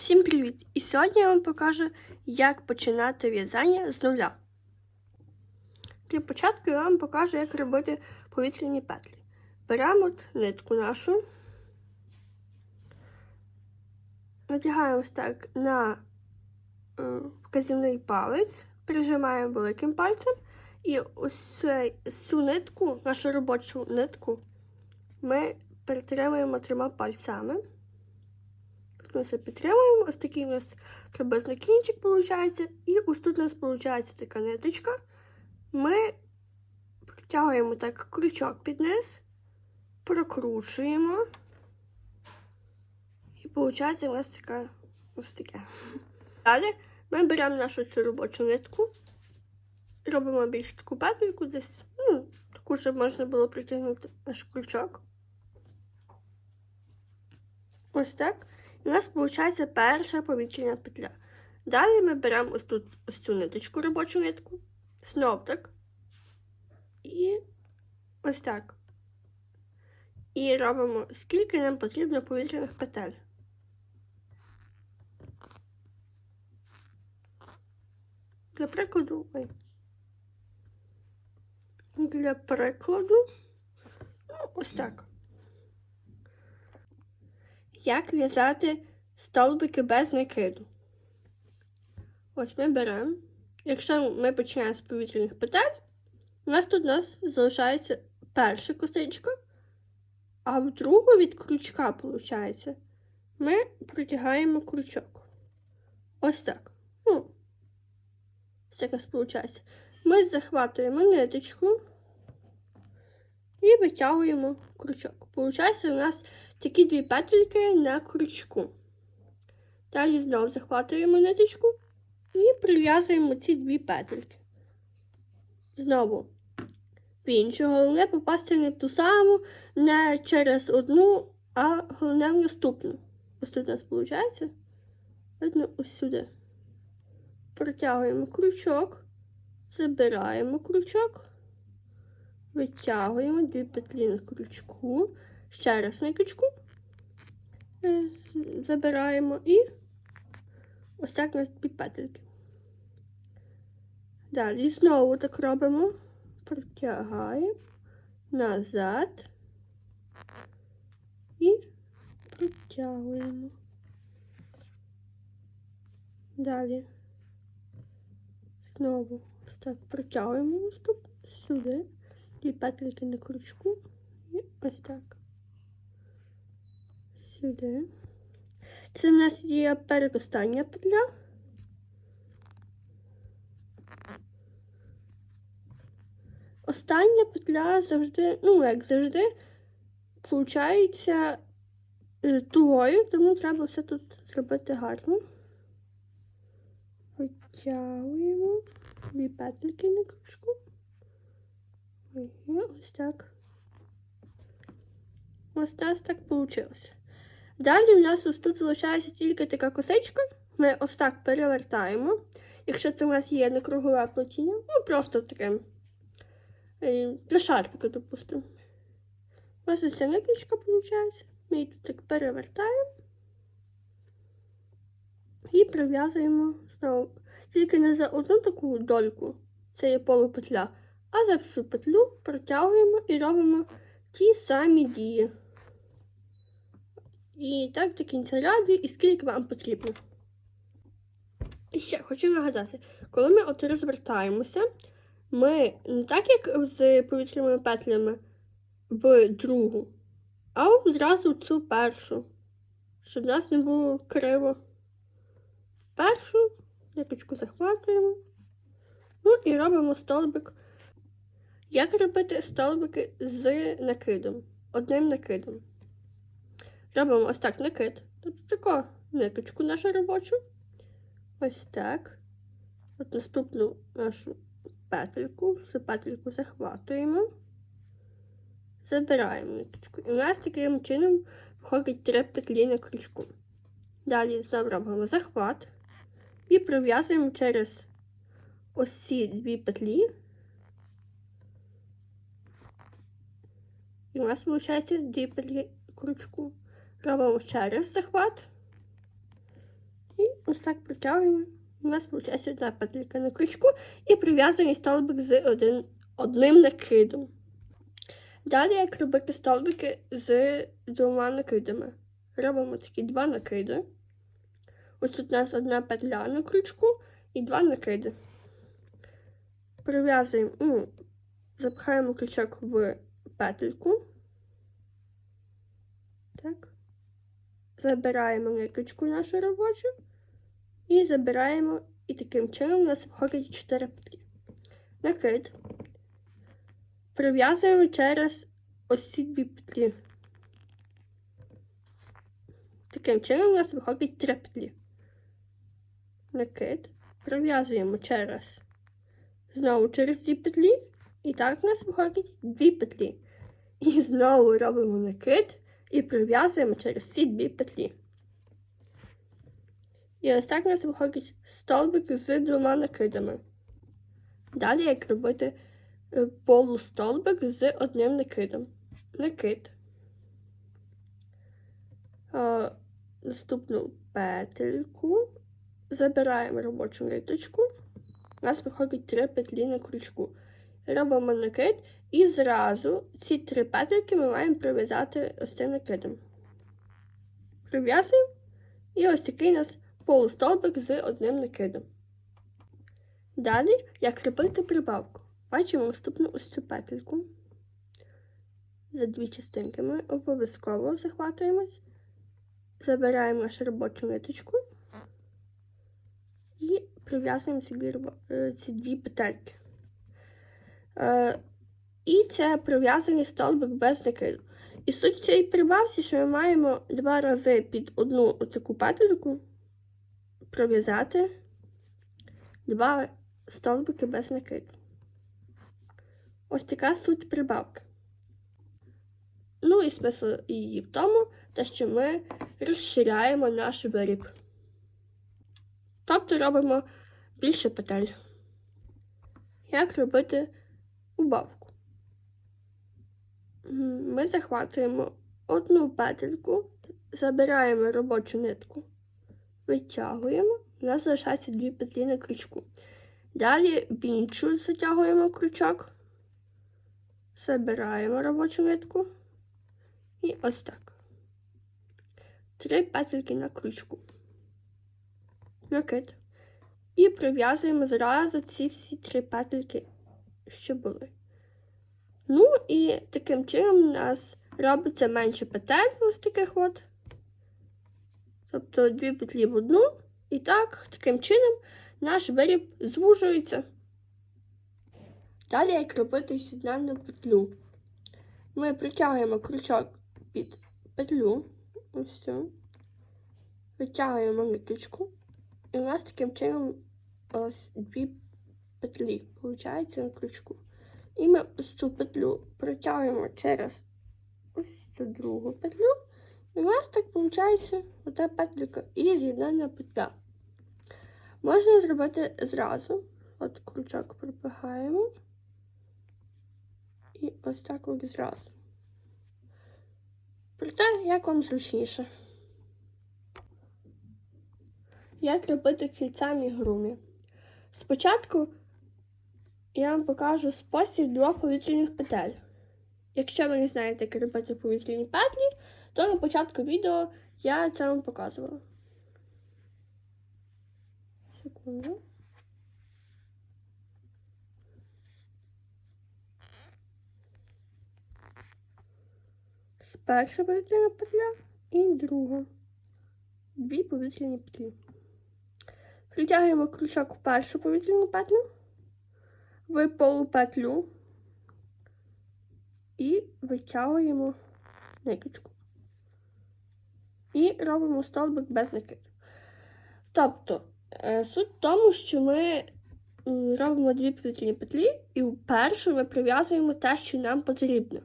Всім привіт! І сьогодні я вам покажу, як починати в'язання з нуля. Для початку я вам покажу, як робити повітряні петлі. Беремо нитку нашу, надягаємо ось так на е, вказівний палець, прижимаємо великим пальцем, і ось цю нитку, нашу робочу нитку, ми перетримуємо трьома пальцями. Все підтримуємо. Ось такий у нас приблизно кінчик виходить. І ось тут у нас виходить така ниточка. Ми протягуємо так крючок під низ, прокручуємо. І виходить у нас така ось таке. Далі ми беремо нашу цю робочу нитку, робимо більш таку петлю десь, ну, таку, щоб можна було притягнути наш крючок. Ось так. У нас виходить перша повітряна петля. Далі ми беремо ось тут ось цю ниточку, робочу нитку, знов так. І ось так. І робимо, скільки нам потрібно повітряних петель. Для прикладу. Ой. Для прикладу. Ну, ось так. Як в'язати столбики без накиду? Ось ми беремо. Якщо ми починаємо з повітряних петель, у нас тут у нас залишається перша косичка, а в другу від крючка, виходить, ми протягаємо крючок. Ось так. Ну, ось так у нас виходить. Ми захватуємо ниточку і витягуємо крючок. Получається, у нас такі дві петельки на крючку. Далі знову захватуємо ниточку і прив'язуємо ці дві петельки. Знову в іншу. Головне попасти не ту саму, не через одну, а головне в наступну. Ось тут у нас виходить. Видно, ось сюди. Протягуємо крючок, забираємо крючок, витягуємо дві петлі на крючку, ще раз на крючку, е, забираємо і ось так у нас дві петельки. Далі знову так робимо, протягаємо назад і протягуємо. Далі знову так протягуємо наступ сюди, дві петельки на крючку і ось так. Сюди. Це в нас є передостання петля. Остання петля завжди, ну, як завжди, виходить тугою, тому треба все тут зробити гарно. Витягуємо дві петельки на крючку. Ось так. Ось так вийшло. Далі в нас ось тут залишається тільки така косичка. Ми ось так перевертаємо. Якщо це у нас є не кругове плетіння, ну просто таке е, для шарфіка, допустимо. Ось ось ця ниточка виходить. Ми її тут так перевертаємо і прив'язуємо знову. Тільки не за одну таку дольку, це є полупетля, а за всю петлю протягуємо і робимо ті самі дії. І так до кінця ряду, і скільки вам потрібно. І ще хочу нагадати, коли ми от розвертаємося, ми не так, як з повітряними петлями в другу, а зразу цю першу, щоб в нас не було криво. Першу ниточку захватуємо. Ну і робимо столбик. Як робити столбики з накидом? Одним накидом. Робимо ось так накид. Тобто таку ниточку нашу робочу. Ось так. От наступну нашу петельку, всю петельку захватуємо, забираємо ниточку. І у нас таким чином виходить три петлі на крючку. Далі знову робимо захват і прив'язуємо через ось дві петлі. І у нас виходить дві петлі крючку. Робимо ще раз захват так протягуємо. У нас виходить одна петелька на крючку і прив'язаний столбик з один, одним накидом. Далі, як робити столбики з двома накидами. Робимо такі два накиди. Ось тут у нас одна петля на крючку і два накиди. Прив'язуємо, ну, запихаємо крючок в петельку. Так. Забираємо ниточку нашу робочу і забираємо, і таким чином у нас виходить 4 петлі. Накид. Прив'язуємо через ось дві петлі. Таким чином у нас виходить 3 петлі. Накид. Прив'язуємо через знову через дві петлі. І так у нас виходить дві петлі. І знову робимо накид і прив'язуємо через ці дві петлі. І ось так у нас виходить столбик з двома накидами. Далі як робити е, полустолбик з одним накидом. Накид. Е, Наступну петельку. Забираємо робочу ниточку. У нас виходить три петлі на крючку. Робимо накид і зразу ці три петельки ми маємо прив'язати ось цим накидом. Прив'язуємо. І ось такий у нас полустолбик з одним накидом. Далі, як робити прибавку. Бачимо наступну ось цю петельку. За дві частинки ми обов'язково захватуємось. Забираємо нашу робочу ниточку і прив'язуємо ці дві, е, петельки. І це прив'язаний столбик без накиду. І суть цієї прибавці, що ми маємо два рази під одну таку петельку пров'язати два столбики без накиду. Ось така суть прибавки. Ну і смисл її в тому, те, що ми розширяємо наш виріб. Тобто робимо більше петель. Як робити убавку? Ми захватуємо одну петельку, забираємо робочу нитку, витягуємо, у нас залишається дві петлі на крючку. Далі в іншу затягуємо крючок, забираємо робочу нитку і ось так. Три петельки на крючку. Накид. І прив'язуємо зразу ці всі три петельки, що були. Ну і таким чином у нас робиться менше петель ось таких от. Тобто дві петлі в одну. І так, таким чином наш виріб звужується. Далі як робити сигнальну петлю. Ми притягуємо крючок під петлю. Ось цю. Витягуємо ниточку. І у нас таким чином ось дві петлі виходить на крючку. І ми ось цю петлю протягуємо через ось цю другу петлю. І у нас так виходить ота петлюка і з'єднана петля. Можна зробити зразу. От крючок пропихаємо. І ось так от зразу. Проте, як вам зручніше. Як робити кільця мігрумі? Спочатку я вам покажу спосіб двох повітряних петель. Якщо ви не знаєте, як робити повітряні петлі, то на початку відео я це вам показувала. Секунду. Перша повітряна петля і друга. Дві повітряні петлі. Притягуємо крючок в першу повітряну петлю, в полупетлю і витягуємо ниточку. І робимо столбик без накиду. Тобто, е, суть в тому, що ми робимо дві повітряні петлі, і в першу ми прив'язуємо те, що нам потрібно.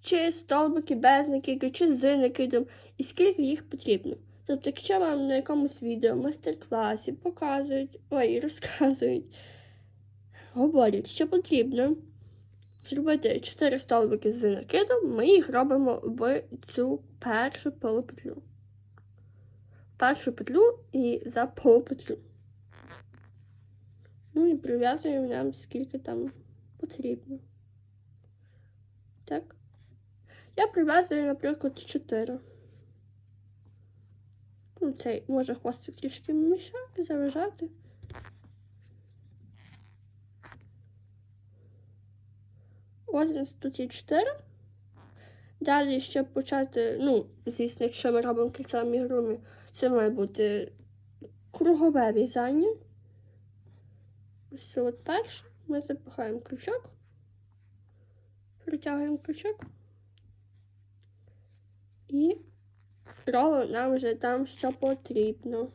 Чи столбики без накиду, чи з накидом, і скільки їх потрібно. Тобто, якщо вам на якомусь відео, майстер-класі показують, ой, розказують, говорять, що потрібно зробити 4 столбики з накидом, ми їх робимо в цю першу полупетлю. першу петлю і за полпетлю. Ну і прив'язуємо нам скільки там потрібно. Так. Я прив'язую, наприклад, 4. Ну, цей може хвостик трішки мішати, заважати. Ось тут є 4. Далі, щоб почати, ну, звісно, якщо ми робимо кільця амігурумі, це має бути кругове в'язання. Ось от перше. Ми запихаємо крючок, притягуємо крючок і робимо нам вже там, що потрібно.